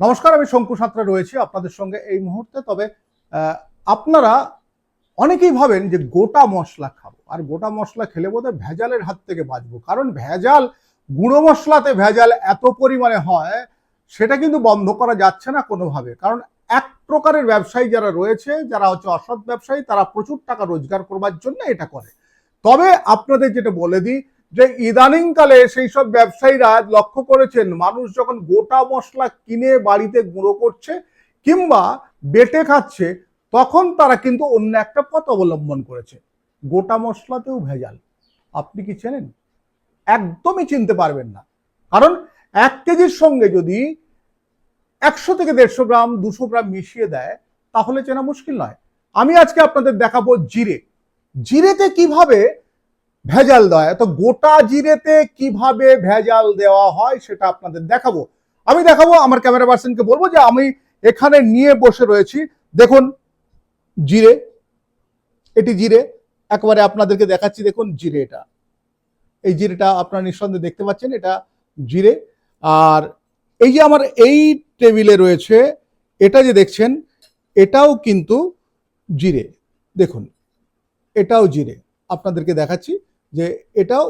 নমস্কার, আমি শঙ্কু সাঁতরা রয়েছি আপনাদের সঙ্গে এই মুহূর্তে। তবে আপনারা অনেকেই ভাবেন যে গোটা মশলা খাব, আর গোটা মশলা খেলে বোধহয় ভেজালের হাত থেকে বাঁচবো। কারণ ভেজাল, গুঁড়ো মশলাতে ভেজাল এত পরিমাণে হয়, সেটা কিন্তু বন্ধ করা যাচ্ছে না কোনোভাবে। কারণ এক প্রকারের ব্যবসায়ী যারা রয়েছে, যারা হচ্ছে অসৎ ব্যবসায়ী, তারা প্রচুর টাকা রোজগার করবার জন্য এটা করে। তবে আপনাদের যেটা বলে দিই যে ইদানিংকালে সেই সব ব্যবসায়ীরা লক্ষ্য করেছেন, মানুষ যখন গোটা মশলা কিনে বাড়িতে গুঁড়ো করছে কিংবা বেটে খাচ্ছে, তখন তারা কিন্তু অন্য একটা পথ অবলম্বন করেছে। গোটা মশলাতেও ভেজাল। আপনি কি চেনেন? একদমই চিনতে পারবেন না। কারণ এক কেজির সঙ্গে যদি একশো থেকে দেড়শো গ্রাম, দুশো গ্রাম মিশিয়ে দেয়, তাহলে চেনা মুশকিল নয়। আমি আজকে আপনাদের দেখাবো জিরে। জিরেতে কীভাবে ভেজাল দেয় তো গোটা জিরেতে কীভাবে ভেজাল দেওয়া হয় সেটা আপনাদের দেখাবো। আমি দেখাবো, আমার ক্যামেরা পার্সনকে বলব যে আমি এখানে নিয়ে বসে রয়েছি। দেখুন, জিরে, এটি জিরে। একবারে আপনাদেরকে দেখাচ্ছি, দেখুন জিরে এটা। এই জিরেটা আপনারা নিঃসন্দেহে দেখতে পাচ্ছেন, এটা জিরে। আর এই যে আমার এই টেবিলে রয়েছে, এটা যে দেখছেন, এটাও কিন্তু জিরে। দেখুন, এটাও জিরে। আপনাদেরকে দেখাচ্ছি। যে এটাও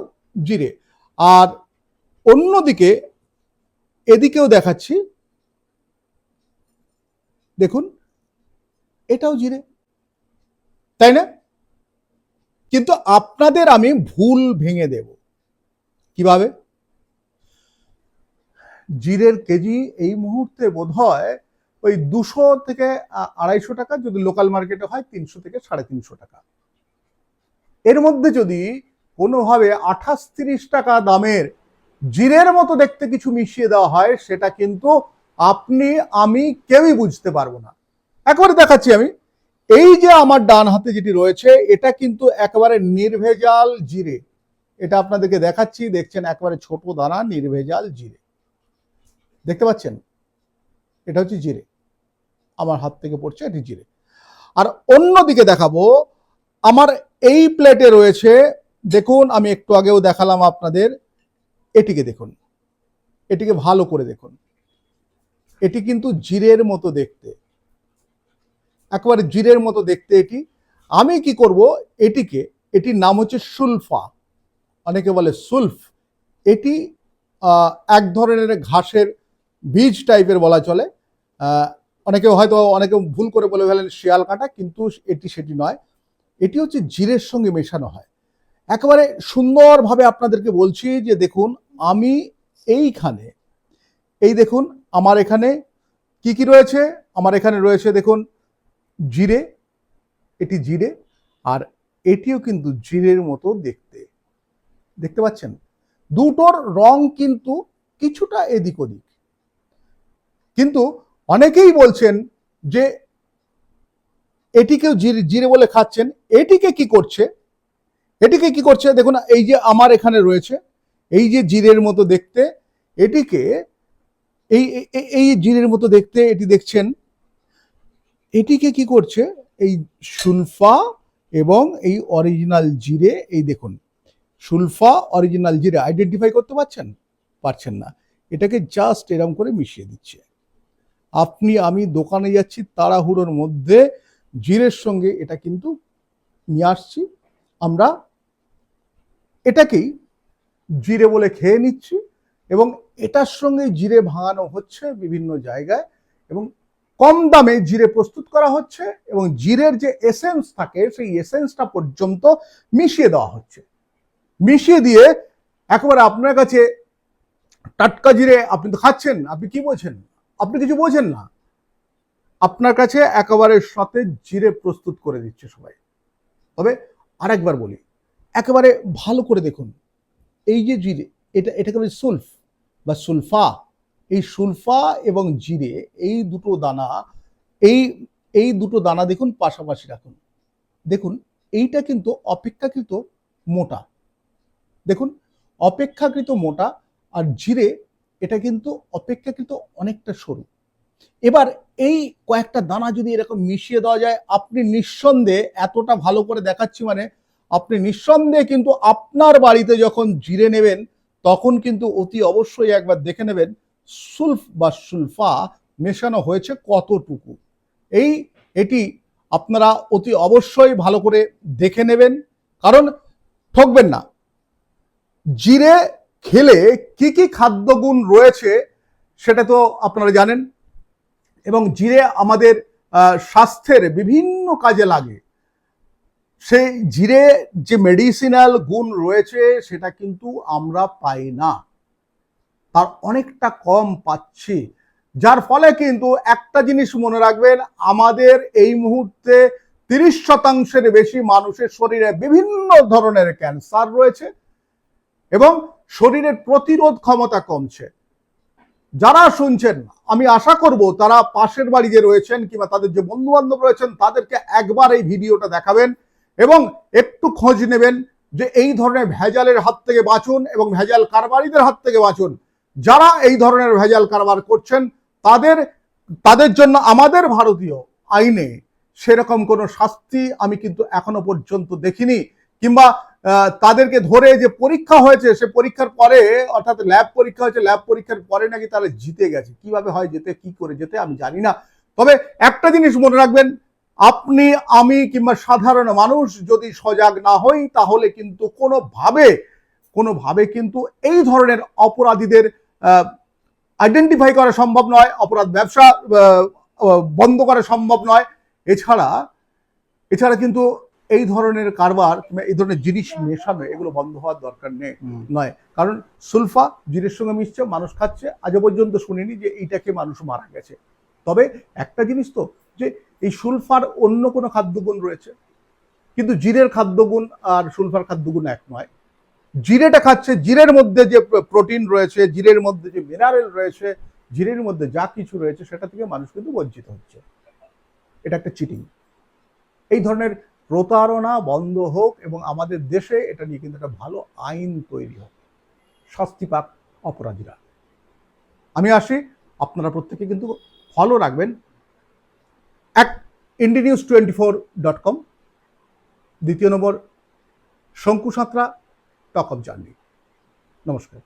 জিরে। আর অন্যদিকে এদিকেও দেখাচ্ছি, দেখুন, এটাও জিরে। তাই না? কিন্তু আপনাদের আমি ভুল ভেঙে দেব। কীভাবে? জিরের কেজি এই মুহূর্তে বোধ হয় ওই দুশো থেকে আড়াইশো টাকা, যদি লোকাল মার্কেটে হয়, তিনশো থেকে সাড়ে তিনশো টাকা। এর মধ্যে যদি কোনোভাবে আঠাশ তিরিশ টাকা দামের জিরের মতো দেখতে কিছু মিশিয়ে দেওয়া হয়, সেটা কিন্তু আপনি, আমি কেউই বুঝতে পারব না। একবারে দেখাচ্ছি আমি। এই যে আমার ডান হাতে যেটি রয়েছে, এটা কিন্তু একেবারে নির্ভেজাল জিরে। এটা আপনাদেরকে দেখাচ্ছি, দেখছেন একেবারে ছোট দানা, নির্ভেজাল জিরে। দেখতে পাচ্ছেন? এটা হচ্ছে জিরে। আমার হাত থেকে পড়ছে, এটি জিরে। আর অন্যদিকে দেখাবো, আমার এই প্লেটে রয়েছে দেখুন, আমি একটু আগেও দেখালাম আপনাদের। এটিকে দেখুন। এটিকে ভালো করে দেখুন। এটি কিন্তু জিরের মতো দেখতে। একেবারে জিরের মতো দেখতে এটি। আমি কি করব? এটিকে, এটির নাম হচ্ছে সুলফা। অনেকে বলে সুলফ। এটি এক ধরনের ঘাসের বীজ টাইপের বলা চলে। অনেকে হয়তো, অনেকে ভুল করে বলে ফেলেন শিয়াল কাঁটা, কিন্তু এটি সেটি নয়। এটি হচ্ছে জিরের সঙ্গে মেশানো হয়। একেবারে সুন্দরভাবে আপনাদেরকে বলছি যে দেখুন, আমি এইখানে, এই দেখুন, আমার এখানে কি কি রয়েছে? আমার এখানে রয়েছে দেখুন, জিরে, এটি জিরে, আর এটিও কিন্তু জিরের মতো দেখতে। দেখতে পাচ্ছেন? দুটোর রং কিন্তু কিছুটা এদিক ওদিক। কিন্তু অনেকেই বলছেন যে এটিকেও জিরে জিরে বলে খাচ্ছেন, এটিকে কি করছে? এটিকে কি করছে? দেখুন, এই যে আমার এখানে রয়েছে, এই যে জিরের মতো দেখতে, এটিকে এই, এই- জিরের মতো দেখতে এটি দেখছেন, এটিকে কি করছে? এই সুলফা এবং এই অরিজিনাল জিরে, এই দেখুন, সুলফা, অরিজিনাল জিরে আইডেন্টিফাই করতে পারছেন? পারছেন না। এটাকে জাস্ট এরম করে মিশিয়ে দিচ্ছে। আপনি, আমি দোকানে যাচ্ছি, তাড়াহুড়োর মধ্যে জিরের সঙ্গে এটা কিন্তু নিয়ে আসছি। আমরা এটাকেই জিরে বলে খেয়ে নিচ্ছি এবং এটার সঙ্গে জিরে ভাঙানো হচ্ছে বিভিন্ন জায়গায় এবং কম দামে জিরে প্রস্তুত করা হচ্ছে এবং জিরের যে এসেন্স থাকে, সেই এসেন্সটা পর্যন্ত মিশিয়ে দেওয়া হচ্ছে। মিশিয়ে দিয়ে একবার আপনার কাছে টাটকা জিরে আপনি তো খাচ্ছেন আপনি কি বোঝেন আপনি কিছু বোঝেন না? আপনার কাছে একেবারে সতেজ জিরে প্রস্তুত করে দিচ্ছে সবাই। তবে আরেকবার বলি একেবারে ভালো করে দেখুন। এই যে জিরে, এটা, এটাকে বলে সুলফ বা সুলফা। এই সুলফা এবং জিরে, এই দুটো দানা, এই এই দুটো দানা দেখুন পাশাপাশি রাখুন। দেখুন, এইটা কিন্তু অপেক্ষাকৃত মোটা। দেখুন, অপেক্ষাকৃত মোটা আর জিরে, এটা কিন্তু অপেক্ষাকৃত অনেকটা সরু। এবার এই কয়েকটা দানা যদি এরকম মিশিয়ে দেওয়া যায়, আপনি নিঃসন্দেহে এতটা ভালো করে দেখাচ্ছি মানে আপনি নিঃসন্দেহে কিন্তু আপনার বাড়িতে যখন জিরে নেবেন, তখন কিন্তু অতি অবশ্যই একবার দেখে নেবেন সুলফ বা সুলফা মেশানো হয়েছে কতটুকু। এই, এটি আপনারা অতি অবশ্যই ভালো করে দেখে নেবেন। কারণ ঠকবেন না। জিরে খেলে কি কি খাদ্যগুণ রয়েছে সেটা তো আপনারা জানেন এবং জিরে আমাদের স্বাস্থ্যের বিভিন্ন কাজে লাগে। সেই জিরে যে মেডিসিনাল গুণ রয়েছে, সেটা কিন্তু আমরা পাই না। তার অনেকটা কম পাচ্ছি। যার ফলে কিন্তু একটা জিনিস মনে রাখবেন, আমাদের এই মুহূর্তে তিরিশ শতাংশের বেশি মানুষের শরীরে বিভিন্ন ধরনের ক্যান্সার রয়েছে এবং শরীরের প্রতিরোধ ক্ষমতা কমছে। যারা শুনছেন, আমি আশা করব তারা পাশের বাড়ি যে রয়েছেন কিংবা তাদের যে বন্ধু বান্ধব রয়েছেন, তাদেরকে একবার এই ভিডিওটা দেখাবেন। এবং একটু খোঁজ নেবেন যে এই ধরনের ভেজালের হাত থেকে বাঁচুন এবং ভেজাল কারবারিদের হাত থেকে বাঁচুন। যারা এই ধরনের ভেজাল কারবার করছেন, তাদের তাদের জন্য আমাদের ভারতীয় আইনে সেরকম কোনো শাস্তি আমি কিন্তু এখনও পর্যন্ত দেখিনি। কিংবা তাদেরকে ধরে যে পরীক্ষা হয়েছে, সে পরীক্ষার পরে, অর্থাৎ ল্যাব পরীক্ষা হয়েছে, ল্যাব পরীক্ষার পরে নাকি তারা জিতে গেছে? কীভাবে হয়, যেতে, কি করে যেতে আমি জানি না। তবে একটা জিনিস মনে রাখবেন আপনি আমি কিংবা সাধারণ মানুষ যদি সজাগ না হই তাহলে কিন্তু কোনোভাবে কোনোভাবে কিন্তু এই ধরনের অপরাধীদের আইডেন্টিফাই করা সম্ভব নয় অপরাধ ব্যবসা বন্ধ করা সম্ভব নয়। এছাড়া এছাড়া কিন্তু এই ধরনের কারবার কিংবা এই ধরনের জিনিস মেশানো এগুলো বন্ধ হওয়ার দরকার নেই নয়। কারণ সুলফা জিরের সঙ্গে মিশছে মানুষ খাচ্ছে। আজও পর্যন্ত শুনিনি যে এইটাকে মানুষ মারা গেছে। তবে একটা জিনিস তো যে এই সুলফার অন্য কোনো খাদ্যগুণ রয়েছে। কিন্তু জিরের খাদ্যগুণ আর সুলফার খাদ্যগুণ এক নয়। জিরেটা খাচ্ছে, জিরের মধ্যে যে প্রোটিন রয়েছে, জিরের মধ্যে যে মিনারেল রয়েছে, জিরের মধ্যে যা কিছু রয়েছে, সেটা থেকে মানুষ কিন্তু বঞ্চিত হচ্ছে। এটা একটা চিটিং এই ধরনের প্রতারণা বন্ধ হোক এবং আমাদের দেশে এটা নিয়ে কিন্তু একটা ভালো আইন তৈরি হোক। শাস্তি পাক অপরাধীরা। আমি আসি, আপনারা প্রত্যেকে কিন্তু ফলো রাখবেন। এক indie news twenty four dot com দ্বিতীয় নম্বর শঙ্কু সাঁতরা টক অফ জার্নি নমস্কার।